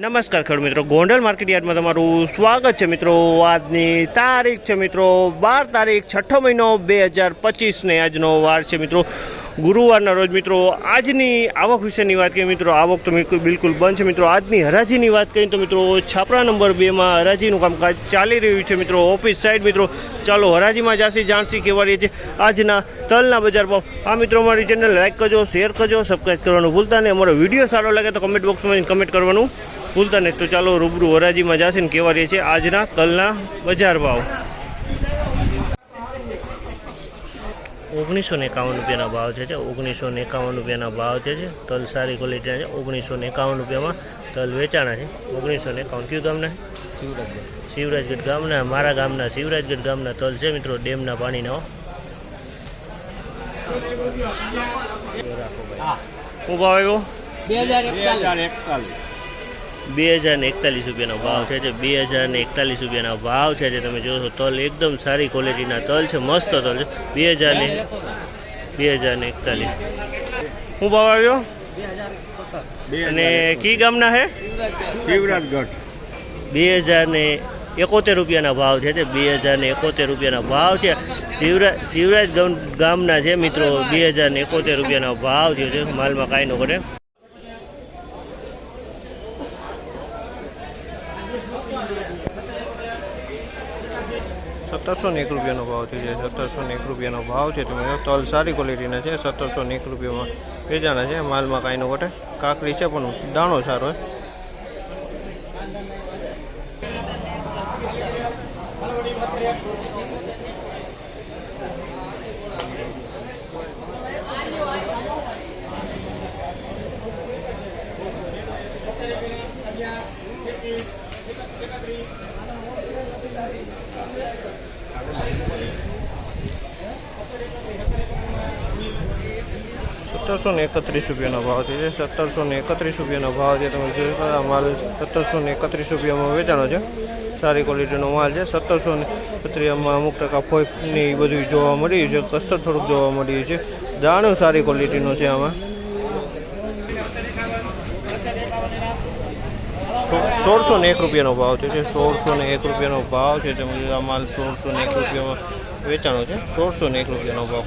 નમસ્કાર ખેડૂત મિત્રો. ગોંડલ માર્કેટ યાર્ડમાં તમારું સ્વાગત છે મિત્રો. આજની તારીખ છે મિત્રો, બાર તારીખ, છઠ્ઠો મહિનો બે હજાર પચીસને આજનો વાર છે મિત્રો. ગુરુવારના રોજ મિત્રો, આજની આવક વિશેની વાત કરીએ મિત્રો, આવક તો બિલકુલ બંધ છે મિત્રો. આજની હરાજીની વાત કરીએ તો મિત્રો, છાપરા નંબર બેમાં હરાજીનું કામકાજ ચાલી રહ્યું છે મિત્રો. ઓફિસ સાઈડ મિત્રો, ચાલો હરાજીમાં જાસી જાણસી રહી છીએ. આજના તલના બજાર ભાવ. આ મિત્રો, અમારી ચેનલ લાઇક કરજો, શેર કરજો સબસ્ક્રાઈબ કરવાનું ભૂલતા નહીં. અમારો વીડિયો સારો લાગે તો કમેન્ટ બોક્સમાં કમેન્ટ કરવાનું. ભૂલતા નહીં. તો ચાલો રૂબરૂ હરાજીમાં જશે ને કેવા રહે છે, આજના તલના બજાર ભાવ. ઓગણીસો ને એકાવન રૂપિયાના ભાવ છે ઓગણીસો ને એકાવન રૂપિયાના ભાવ છે તલ સારી ક્વોલિટીના છે, ઓગણીસો ને એકાવન રૂપિયામાં તલ વેચાણા છે. ઓગણીસો ને એકાવન કયું ગામના શિવરાજગઢ ગામના મારા ગામના શિવરાજગઢ ગામના તલ છે મિત્રો, ડેમના પાણીના હું. ભાવ આવ્યો? બે હજાર એકતાલીસ. બે હજાર ને એકતાલીસ રૂપિયાનો ભાવ છે જે બે હજાર ને એકતાલીસ રૂપિયાના ભાવ છે જે તમે જોશો તલ એકદમ સારી ક્વોલિટીના તલ છે મસ્ત તલ છે. બે હજાર ને બે હજાર ને એકતાલીસ. શું ભાવ આવ્યો? અને કી ગામના હે? શિવરાજગઢ. બે હજાર ને એકોતેર રૂપિયાના ભાવ છે તે બે હજાર ને એકોતેર રૂપિયાના ભાવ છે. શિવરાજ શિવરાજ ગામના છે મિત્રો બે હજાર ને એકોતેર રૂપિયાના ભાવ થયો છે માલમાં કાંઈ ન ઘટે. સત્તરસો ને એક રૂપિયાનો ભાવ છે. જાય સત્તરસો ને એક રૂપિયાનો ભાવ છે. તમે તલ સારી ક્વોલિટીના છે. સત્તરસો ને એક રૂપિયામાં વેચાણા છે. માલમાં કાંઈ નો ઘટે. કાકડી છે પણ દાણો સારો છે. સત્તરસો ને એકત્રીસ રૂપિયાનો ભાવ છે. સત્તરસો ને એકત્રીસ રૂપિયાનો ભાવ છે, તમે જોઈ શકો માલ સત્તરસો ને એકત્રીસ રૂપિયામાં વેચાણો છે. સારી ક્વોલિટીનો માલ છે. સત્તરસો ને એકત્રીસમાં અમુક ટકા ફોઈફની એ બધું જોવા મળ્યું છે, કસ્તર થોડુંક જોવા મળ્યું છે. દાણું સારી ક્વોલિટીનું છે આમાં. સોળસો ને એક રૂપિયાનો ભાવ છે. સોળસો ને એક રૂપિયાનો ભાવ છે, તમે જોઈ આ માલ સોળસો ને એક રૂપિયામાં વેચાણો છે. સોળસો ને એક રૂપિયાનો ભાવ.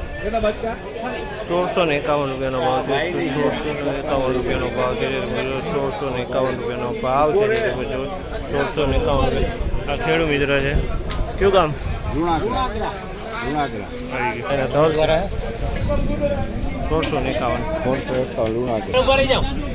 સોળસો ને એકાવન રૂપિયાનો ભાવ છે. સોળસો એકાવન રૂપિયાનો ભાવ છે. સોળસો ને એકાવન રૂપિયાનો ભાવ છે. સોળસો ને એકાવન રૂપિયા. આ ખેડૂત મિત્ર છે. કયું કામ? સોળસો ને એકાવન. સોળસો એકાવન લુણાગરા.